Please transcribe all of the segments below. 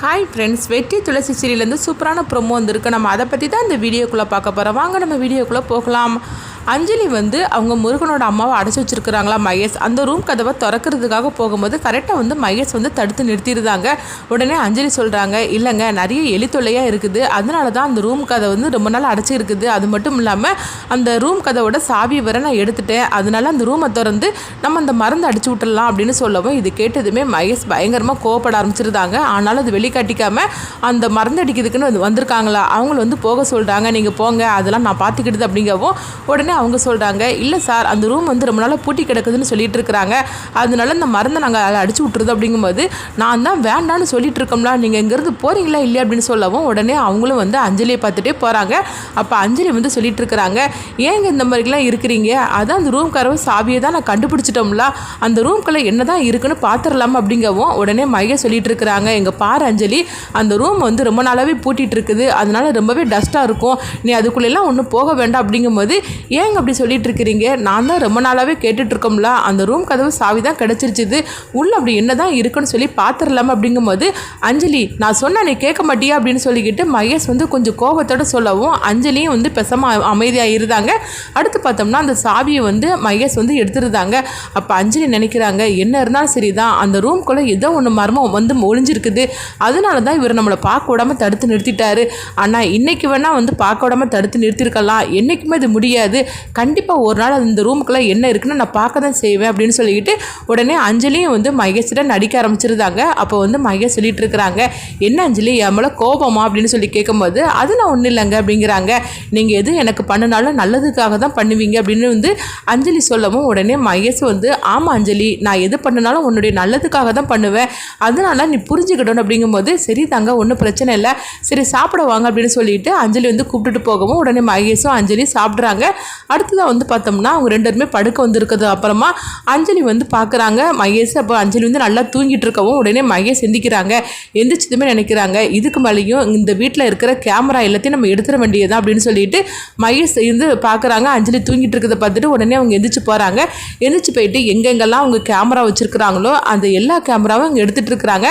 Hi friends வெற்றி துளசி சீரியலேருந்து சூப்பரான promo வந்திருக்கு. நம்ம அதை பற்றி தான் இந்த வீடியோக்குள்ளே பார்க்க போகிறோம் வாங்க நம்ம வீடியோக்குள்ளே போகலாம். அஞ்சலி வந்து அவங்க முருகனோட அம்மாவை அடைச்சி வச்சிருக்கிறாங்களா மகேஷ்? அந்த ரூம் கதவை திறக்கிறதுக்காக போகும்போது கரெக்டாக வந்து மகேஷ் வந்து தடுத்து நிறுத்திடுறாங்க. உடனே அஞ்சலி சொல்கிறாங்க இல்லைங்க நிறைய எலி தொல்லையாக இருக்குது. அதனால தான் அந்த ரூம் கதை வந்து ரொம்ப நாள் அடைச்சி இருக்குது. அது மட்டும் இல்லாமல் அந்த ரூம் கதவோட சாவி வர நான் எடுத்துட்டேன். அதனால அந்த ரூமை திறந்து நம்ம அந்த மருந்து அடிச்சு விட்டுடலாம் அப்படின்னு சொல்லவும் இது கேட்டதுமே மகேஷ் பயங்கரமாக கோவப்பட ஆரம்பிச்சிருந்தாங்க. ஆனாலும் அது வெளியே வெளிக்காட்டிக்காம அந்த மருந்தடிக்கிறதுக்குன்னு வந்து வந்திருக்காங்களா? அவங்கள வந்து போக சொல்கிறாங்க நீங்கள் போங்க. அதெல்லாம் நான் பார்த்துக்கிடுது அப்படிங்கவும் உடனே அவங்க சொல்கிறாங்க இல்லை சார் அந்த ரூம் வந்து ரொம்ப நாளாக பூட்டி கிடக்குதுன்னு சொல்லிட்டு இருக்கிறாங்க. அதனால இந்த மருந்தை நாங்கள் அதை அடிச்சு விட்டுருது அப்படிங்கும்போது நான் தான் வேண்டான்னு சொல்லிட்டு இருக்கோம்ல. நீங்கள் இங்கேருந்து போகிறீங்களா இல்லையா? அப்படின்னு சொல்லவும் உடனே அவங்களும் வந்து அஞ்சலியை பார்த்துட்டே போகிறாங்க அப்போ அஞ்சலி வந்து சொல்லிட்டு இருக்கிறாங்க. ஏங்க இந்த மாதிரிலாம் இருக்கிறீங்க? அதான் அந்த ரூம் கரவு சாவியை தான் நான் கண்டுபிடிச்சிட்டோம்ல. அந்த ரூம்குள்ளே என்ன தான் இருக்குன்னு பார்த்துடலாம்? அப்படிங்கவும் உடனே மைய சொல்லிட்டு இருக்கிறாங்க. எங்கள் பாரு அஞ்சலி அந்த ரூம் வந்து ரொம்ப நாளாகவே பூட்டிகிட்டு இருக்குது அதனால ரொம்பவே டஸ்ட்டாக இருக்கும். நீ அதுக்குள்ளெல்லாம் ஒன்றும் போக வேண்டாம் அப்படிங்கும்போது ஏங்க அப்படி சொல்லிட்டு இருக்கிறீங்க நான் தான் ரொம்ப நாளாகவே கேட்டுட்ருக்கோம்ல அந்த ரூம் கதவு சாவி தான் கிடச்சிருச்சுது. உள்ள அப்படி என்ன தான் இருக்குன்னு சொல்லி பார்த்துடலாமா அப்படிங்கும்போது அஞ்சலி நான் சொன்ன நீ கேட்க மாட்டியா அப்படின்னு சொல்லிக்கிட்டு மகேஷ் வந்து கொஞ்சம் கோபத்தோட சொல்லவும் அஞ்சலியும் வந்து பெசமாக அமைதியாக இருந்தாங்க அடுத்து பார்த்தோம்னா அந்த சாவியை வந்து மகேஷ் வந்து எடுத்துருந்தாங்க. அப்போ அஞ்சலி நினைக்கிறாங்க என்ன இருந்தாலும் சரி தான் அந்த ரூம்குள்ளே ஏதோ ஒன்று மர்மம் வந்து ஒளிஞ்சிருக்குது அதனால தான் இவர் நம்மளை பார்க்க விடாம தடுத்து நிறுத்திட்டாரு. ஆனால் இன்னைக்கு வேணால் வந்து பார்க்க விடாம தடுத்து நிறுத்திருக்கலாம். என்றைக்குமே இது முடியாது. கண்டிப்பாக ஒரு நாள் அந்த ரூமுக்குள்ளே என்ன இருக்குன்னு நான் பார்க்க தான் செய்வேன் அப்படின்னு சொல்லிக்கிட்டு உடனே அஞ்சலியும் வந்து மகேஷிட்ட நடிக்க ஆரம்பிச்சிருந்தாங்க. அப்போ வந்து மகேஷ் சொல்லிட்டு இருக்கிறாங்க என்ன அஞ்சலி என் மேலே கோபமா? அப்படின்னு சொல்லி கேட்கும்போது அது நான் ஒன்றும் இல்லைங்க அப்படிங்கிறாங்க. நீங்கள் எது எனக்கு பண்ணினாலும் நல்லதுக்காக தான் பண்ணுவீங்க அப்படின்னு வந்து அஞ்சலி சொல்லவும் உடனே மகேஷ் வந்து ஆமாம் அஞ்சலி நான் எது பண்ணினாலும் உன்னுடைய நல்லதுக்காக தான் பண்ணுவேன். அதனால நீ புரிஞ்சுக்கிடணும் அப்படிங்கும்போது சரி தாங்க ஒன்றும் பிரச்சனை இல்லை. சரி சாப்பிட வாங்க அப்படின்னு சொல்லிட்டு அஞ்சலி வந்து கூப்பிட்டுட்டு போகவும் உடனே மகேஷும் அஞ்சலி சாப்பிட்றாங்க. அடுத்ததாக வந்து பார்த்தோம்னா அவங்க ரெண்டு பேருமே படுக்க வந்திருக்கிறது அப்புறமா அஞ்சலி வந்து பார்க்குறாங்க. மகேஷ் அப்போ அஞ்சலி வந்து நல்லா தூங்கிட்டு இருக்கவும் உடனே மகேஷ் எந்திக்கிறாங்க. எந்திரிச்சதுமே நினைக்கிறாங்க. இதுக்கு மேலேயும் இந்த வீட்டில் இருக்கிற கேமரா எல்லாத்தையும் நம்ம எடுத்துட தான் அப்படின்னு சொல்லிட்டு மகேஷ் இருந்து பார்க்குறாங்க. அஞ்சலி தூங்கிட்டு இருக்கிறத பார்த்துட்டு உடனே அவங்க எந்திரிச்சு போகிறாங்க எந்திரிச்சு போயிட்டு எங்கெங்கெல்லாம் அவங்க கேமரா வச்சுருக்குறாங்களோ அந்த எல்லா கேமராவும் அவங்க எடுத்துகிட்டு இருக்கிறாங்க.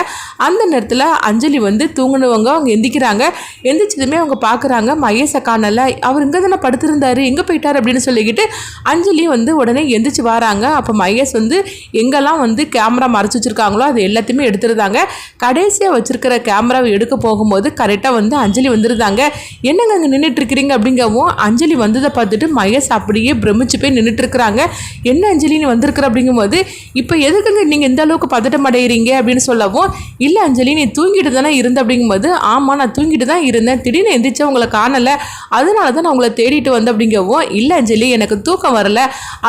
அந்த நேரத்தில் அஞ்சலி வந்து தூங்கினவங்க அவங்க எந்திக்கிறாங்க. எந்திரிச்சதுமே அவங்க பார்க்குறாங்க மகேஷை காணல அவர் இங்கே தானே படுத்திருந்தாரு. எங்கே போயிட்டார்? அப்படின்னு சொல்லிக்கிட்டு அஞ்சலி வந்து உடனே எந்திரிச்சு வராங்க. அப்போ மகேஷ் வந்து எங்கெல்லாம் வந்து கேமரா மறைச்சி வச்சுருக்காங்களோ அது எல்லாத்தையுமே எடுத்துருந்தாங்க. கடைசியாக வச்சுருக்கிற கேமராவை எடுக்க போகும்போது கரெக்டாக வந்து அஞ்சலி வந்திருந்தாங்க. என்னங்க அங்கே நின்றுட்டு இருக்கிறீங்க அப்படிங்கவும் அஞ்சலி வந்ததை பார்த்துட்டு மகேஷ் அப்படியே பிரமிச்சு போய் நின்றுட்டுருக்குறாங்க என்ன அஞ்சலின்னு வந்திருக்குற? அப்படிங்கும்போது இப்போ எதுக்குங்க நீங்கள் எந்த அளவுக்கு பதட்டம் அடைகிறீங்க அப்படின்னு சொல்லவும் இல்லை அஞ்சலி நீ தூங்கிட்டு தானே இருந்த அப்படிங்கும்போது ஆமாம் நான் தூங்கிட்டு தான் இருந்தேன். திடீர்னு எந்திரிச்சு உங்களை காணலை. அதனால தான் நான் உங்களை தேடிட்டு வந்தேன் அப்படிங்கவும் இல்லை அஞ்சலி எனக்கு தூக்கம் வரல.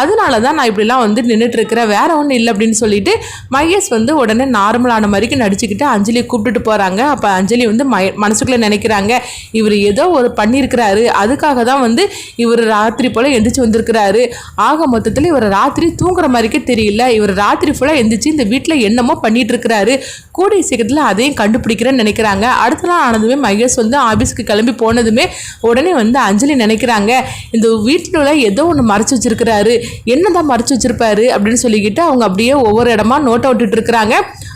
அதனால தான் நான் இப்படிலாம் வந்து நின்றுட்டு இருக்கிறேன் வேற ஒன்றும் இல்லை அப்படின்னு சொல்லிட்டு மகேஷ் வந்து உடனே நார்மலான மாதிரிக்கு நடிச்சுக்கிட்டு அஞ்சலியை கூப்பிட்டுட்டு போகிறாங்க அப்போ அஞ்சலி வந்து மய மனசுக்குள்ளே நினைக்கிறாங்க இவர் ஏதோ ஒரு பண்ணியிருக்கிறாரு. அதுக்காக தான் வந்து இவர் ராத்திரி போல் எந்திரிச்சு வந்திருக்கிறாரு. ஆக மொத்தத்தில் இவர் ராத்திரி தூங்குற மாதிரிக்கே தெரியல. இவர் ராத்திரி ஃபுல்லாக எந்திரிச்சு இந்த வீட்டில் என்னமோ பண்ணிட்டு இருக்கிறாரு கூடிய சீக்கிரத்தில் அதையும் கண்டுபிடிக்கிறேன்னு நினைக்கிறாங்க. அடுத்த நாள் ஆனதுமே மகேஷ் வந்து ஆஃபீஸ்க்கு கிளம்பி போனதுமே உடனே வந்து அஞ்சலி நினைக்கிறாங்க. இந்த வீட்டில் ஏதோ ஒன்று மறைச்சு வச்சிருக்கிறாரு. என்னதான் மறைச்சு வச்சிருப்பாரு அப்படின்னு சொல்லிக்கிட்டு அவங்க அப்படியே ஒவ்வொரு இடமா நோட்டை விட்டுட்டு இருக்கிறாங்க.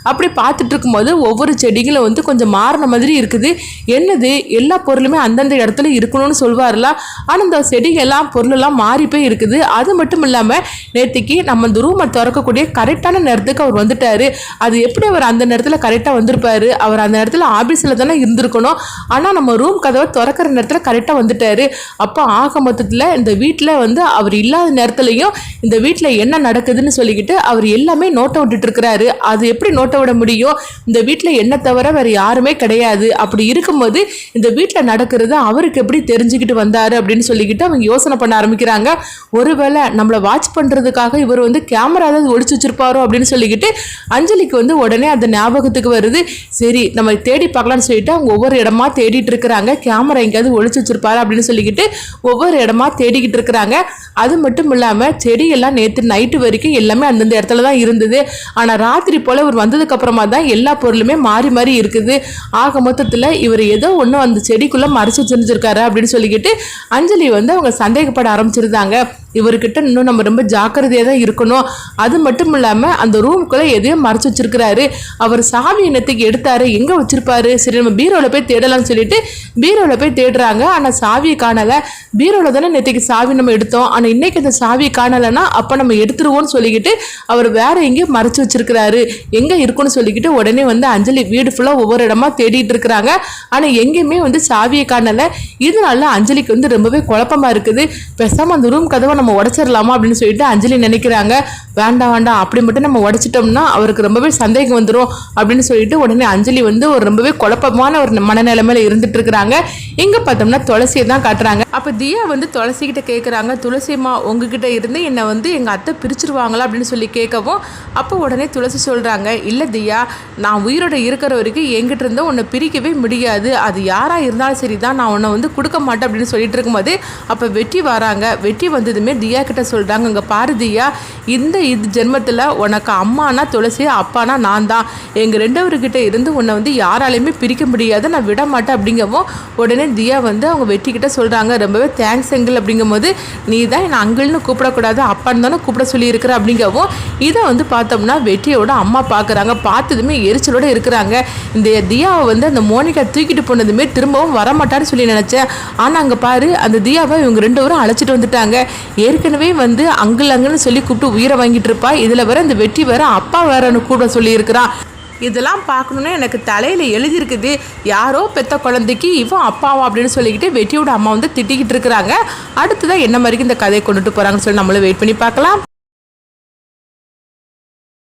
அப்படி பார்த்துட்டு இருக்கும்போது ஒவ்வொரு செடிகளும் வந்து கொஞ்சம் மாறின மாதிரி இருக்குது. என்னது? எல்லா பொருளுமே அந்தந்த இடத்துல இருக்கணும்னு சொல்வார்ல. ஆனால் இந்த செடிகள்லாம் பொருளெல்லாம் மாறி போய் இருக்குது. அது மட்டும் இல்லாமல் நேற்றுக்கு நம்ம இந்த ரூமை திறக்கக்கூடிய கரெக்டான நேரத்துக்கு அவர் வந்துட்டாரு. அது எப்படி அவர் அந்த நேரத்தில் கரெக்டாக வந்திருப்பாரு? அவர் அந்த நேரத்தில் ஆஃபீஸில் தானே இருந்திருக்கணும். ஆனால் நம்ம ரூம் கதவை திறக்கிற நேரத்தில் கரெக்டாக வந்துட்டாரு. அப்போ ஆக மொத்தத்தில் இந்த வீட்டில் வந்து அவர் இல்லாத நேரத்துலையும் இந்த வீட்டில் என்ன நடக்குதுன்னு சொல்லிக்கிட்டு அவர் எல்லாமே நோட்டை விட்டுட்டு இருக்கிறாரு அது எப்படி நோட்டை விட முடியும்? இந்த வீட்டில் என்ன தவிர வேறு யாருமே கிடையாது. அப்படி இருக்கும்போது இந்த வீட்டில் நடக்கிறது அவருக்கு எப்படி தெரிஞ்சுக்கிட்டு வந்தார் அப்படின்னு சொல்லிக்கிட்டு அவங்க யோசனை பண்ண ஆரம்பிக்கிறாங்க. ஒருவேளை நம்மளை வாட்ச் பண்ணுறதுக்காக இவர் வந்து கேமரா ஏதாவது ஒழிச்சு வச்சிருப்பாரோ அப்படின்னு சொல்லிக்கிட்டு அஞ்சலிக்கு வந்து உடனே அந்த ஞாபகத்துக்கு வருது. சரி நம்ம தேடி பார்க்கலான்னு சொல்லிட்டு அவங்க ஒவ்வொரு இடமா தேடிட்டு இருக்கிறாங்க. கேமரா எங்கேயாவது ஒழிச்சு வச்சிருப்பாரு அப்படின்னு சொல்லிக்கிட்டு ஒவ்வொரு இடமா தேடிக்கிட்டு இருக்கிறாங்க. அது மட்டும் இல்லாமல் செடியெல்லாம் நேற்று நைட்டு வரைக்கும் எல்லாமே அந்தந்த இடத்துல தான் இருந்தது. ஆனால் ராத்திரி போல் இவர் வந்ததுக்கு அப்புறமா தான் எல்லா பொருளுமே மாறி மாறி இருக்குது. ஆக மொத்தத்தில் இவர் ஏதோ ஒன்று அந்த செடிக்குள்ளே மறைச்சு செஞ்சிருக்காரு அப்படின்னு சொல்லிக்கிட்டு அஞ்சலி வந்து அவங்க சந்தேகப்பட ஆரம்பிச்சிருந்தாங்க. இவர்கிட்ட இன்னும் நம்ம ரொம்ப ஜாக்கிரதையாக தான் இருக்கணும். அது மட்டும் இல்லாமல் அந்த ரூம்குள்ளே எதையும் மறைச்சு வச்சிருக்கிறாரு. அவர் சாவி இனத்துக்கு எடுத்தார் வச்சிருக்காரு எங்கே வச்சிருப்பாரு? சரி நம்ம பீரோவில் போய் தேடலாம்னு சொல்லிட்டு பீரோவில் போய் தேடுறாங்க. ஆனால் சாவியை காணலை. பீரோவில் தானே நேற்றுக்கு சாவி நம்ம எடுத்தோம். ஆனால் இன்னைக்கு அந்த சாவியை காணலைன்னா அப்போ நம்ம எடுத்துருவோம்னு சொல்லிக்கிட்டு அவர் வேற எங்கேயோ மறைச்சு வச்சிருக்கிறாரு. எங்கே இருக்குன்னு சொல்லிக்கிட்டு உடனே வந்து அஞ்சலி வீடு ஃபுல்லாக ஒவ்வொரு இடமா தேடிட்டு இருக்கிறாங்க. ஆனால் எங்கேயுமே வந்து சாவியை காணலை. இதனால அஞ்சலிக்கு வந்து ரொம்பவே குழப்பமா இருக்குது. பேசாமல் அந்த ரூம் கதவை நம்ம உடச்சிடலாமா அப்படின்னு சொல்லிட்டு அஞ்சலி நினைக்கிறாங்க. வேண்டாம் வேண்டாம். அப்படி மட்டும் நம்ம உடச்சிட்டோம்னா அவருக்கு ரொம்பவே சந்தேகம் வந்துடும் அப்படின்னு சொல்லிட்டு உடனே அஞ்சலி வந்து ஒரு ரொம்பவே குழப்பமான ஒரு மனநிலைமையில இருந்துட்டு இருக்கிறாங்க. இங்க பார்த்தோம்னா துளசியை தான் காட்டுறாங்க. அப்ப தியா வந்து துளசி கிட்ட கேட்குறாங்க துளசிமா உங்ககிட்ட இருந்து என்னை வந்து எங்க அத்தை பிரிச்சிருவாங்களா? அப்படின்னு சொல்லி கேட்கவும் அப்போ உடனே துளசி சொல்றாங்க இல்ல தியா நான் உயிரோட இருக்கிற வரைக்கும் எங்கிட்ட இருந்தும் உன்னை பிரிக்கவே முடியாது. அது யாரா இருந்தாலும் சரி தான் நான் உன்னை வந்து கொடுக்க மாட்டேன். அப்படின்னு சொல்லிட்டு இருக்கும்போது அப்போ வெட்டி வராங்க. வெட்டி வந்ததுமே தியா கிட்ட சொல்றாங்க இங்க பாரு தியா இந்த இது ஜென்மத்தில் உனக்கு அம்மானா துளசி அப்பானா நான் தான். எங்கள் ரெண்டவர்கிட்ட இருந்து உன்னை வந்து யாராலையுமே பிரிக்க முடியாது நான் விட மாட்டேன் அப்படிங்கவும் உடனே தியா வந்து அவங்க வெட்டிக்கிட்ட சொல்கிறாங்க ரொம்பவே தேங்க்ஸ் எங்கள் அப்படிங்கும்போது நீ தான் என்னை அங்கிள்னு கூப்பிடக்கூடாது அப்பான்னு தானே கூப்பிட சொல்லியிருக்கிற அப்படிங்கவும் இதை வந்து பார்த்தோம்னா வெற்றியோட அம்மா பார்க்குறாங்க பார்த்ததுமே எரிச்சலோட இருக்கிறாங்க. இந்த தியாவை வந்து அந்த மோனிகா தூக்கிட்டு போனதுமே திரும்பவும் வரமாட்டான்னு சொல்லி நினச்சேன். ஆனால் அங்கே பாரு அந்த தியாவை இவங்க ரெண்டு பேரும் அழைச்சிட்டு வந்துட்டாங்க. ஏற்கனவே வந்து அங்கிள் அங்குன்னு சொல்லி கூப்பிட்டு உயிரை வாங்கிட்டு இருப்பா. இதில் வர இந்த வெற்றி வேற அப்பா வேறன்னு கூட சொல்லியிருக்கிறான் இதெல்லாம் பார்க்கணுன்னா எனக்கு தலையில் எழுதியிருக்குது. யாரோ பெத்த குழந்தைக்கு இவன் அப்பாவா அப்படின்னு சொல்லிக்கிட்டு வெட்டியோட அம்மா வந்து திட்டிக்கிட்டு இருக்கிறாங்க. அடுத்ததான் என்ன மாதிரி இந்த கதையை கொண்டுட்டு போகிறாங்கன்னு சொல்லி நம்மளும் வெயிட் பண்ணி பார்க்கலாம்.